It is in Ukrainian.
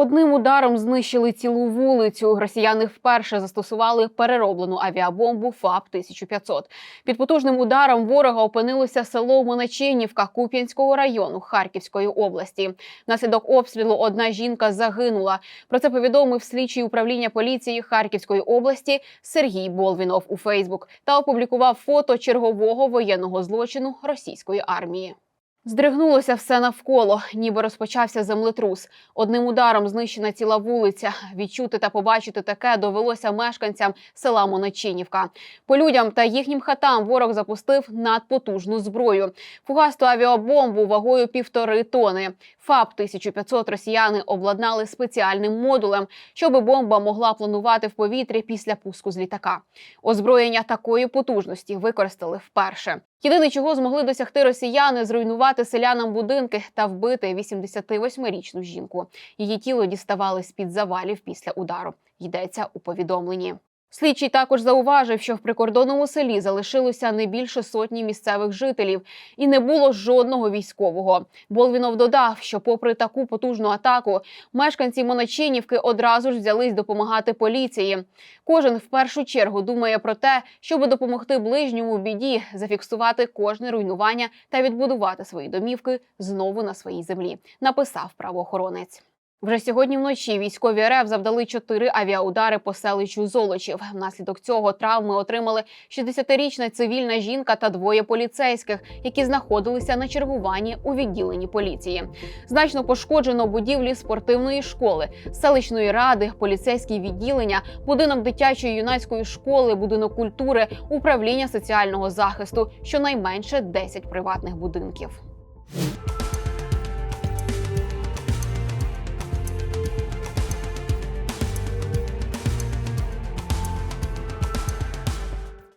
Одним ударом знищили цілу вулицю. Росіяни вперше застосували перероблену авіабомбу ФАП 1500 Під потужним ударом ворога опинилося село Моначинівка Куп'янського району Харківської області. Внаслідок обстрілу одна жінка загинула. Про це повідомив слідчий управління поліції Харківської області Сергій Болвінов у Фейсбук та опублікував фото чергового воєнного злочину російської армії. Здригнулося все навколо, ніби розпочався землетрус. Одним ударом знищена ціла вулиця. Відчути та побачити таке довелося мешканцям села Моночинівка. По людям та їхнім хатам ворог запустив надпотужну зброю. Фугасту авіабомбу вагою півтори тони. ФАП 1500 росіяни обладнали спеціальним модулем, щоб бомба могла планувати в повітрі після пуску з літака. Озброєння такої потужності використали вперше. Єдине, чого змогли досягти росіяни, зруйнувати селянам будинки та вбити 88-річну жінку. Її тіло діставали з під завалів після удару. Йдеться у повідомленні. Слідчий також зауважив, що в прикордонному селі залишилося не більше сотні місцевих жителів і не було жодного військового. Болвінов додав, що, попри таку потужну атаку, мешканці Моночинівки одразу ж взялись допомагати поліції. Кожен в першу чергу думає про те, щоб допомогти ближньому біді, зафіксувати кожне руйнування та відбудувати свої домівки знову на своїй землі. Написав правоохоронець. Вже сьогодні вночі військові РФ завдали чотири авіаудари по селищу Золочів. Внаслідок цього травми отримали 60-річна цивільна жінка та двоє поліцейських, які знаходилися на чергуванні у відділенні поліції. Значно пошкоджено будівлі спортивної школи, селищної ради, поліцейські відділення, будинок дитячої юнацької школи, будинок культури, управління соціального захисту, щонайменше 10 приватних будинків.